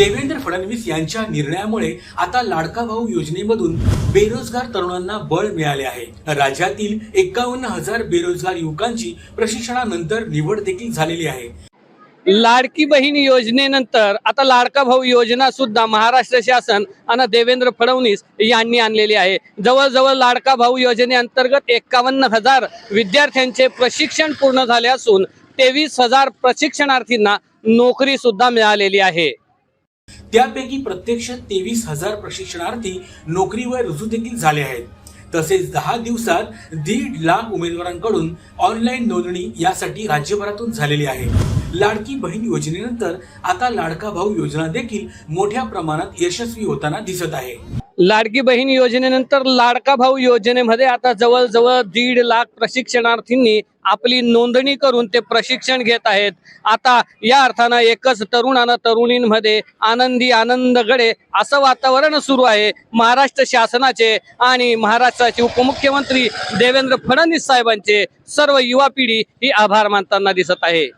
देवेंद्र फडणवीस यांच्या निर्णयामुळे आता लाडका भाऊ योजनेमधून बेरोजगार तरुणांना बळ मिळाले आहे. राज्यातील एकावन्न हजार बेरोजगार युवकांची प्रशिक्षणानंतर निवड देखील झालेली आहे. लाडकी बहीण योजनेनंतर आता लाडका भाऊ योजना सुद्धा महाराष्ट्र शासन आणि देवेंद्र फडणवीस यांनी आणलेली आहे. जवळजवळ लाडका भाऊ योजनेअंतर्गत एकावन्न हजार विद्यार्थ्यांचे प्रशिक्षण पूर्ण झाले असून तेवीस हजार प्रशिक्षणार्थींना नोकरी सुद्धा मिळालेली आहे. त्यापैकी प्रत्यक्ष तेवीस हजार प्रशिक्षणार्थी नोकरीवर रुजू देखील झाले आहेत. तसेच दहा दिवसात दीड लाख उमेदवारांकडून ऑनलाईन नोंदणी यासाठी राज्यभरातून झालेली आहे. लाडकी बहीण योजनेनंतर आता लाडका भाऊ योजना देखील मोठ्या प्रमाणात यशस्वी होताना दिसत आहे. लाडकी बहीण योजनेनंतर लाडका भाऊ योजनेमध्ये आता जवळजवळ दीड लाख प्रशिक्षणार्थींनी आपली नोंदणी करून ते प्रशिक्षण घेत आहेत. आता या अर्थानं एकच तरुणानं तरुणींमध्ये आनंदी आनंदगडे असं वातावरण सुरू आहे. महाराष्ट्र शासनाचे आणि महाराष्ट्राचे उपमुख्यमंत्री देवेंद्र फडणवीस साहेबांचे सर्व युवा पिढी ही आभार मानताना दिसत आहे.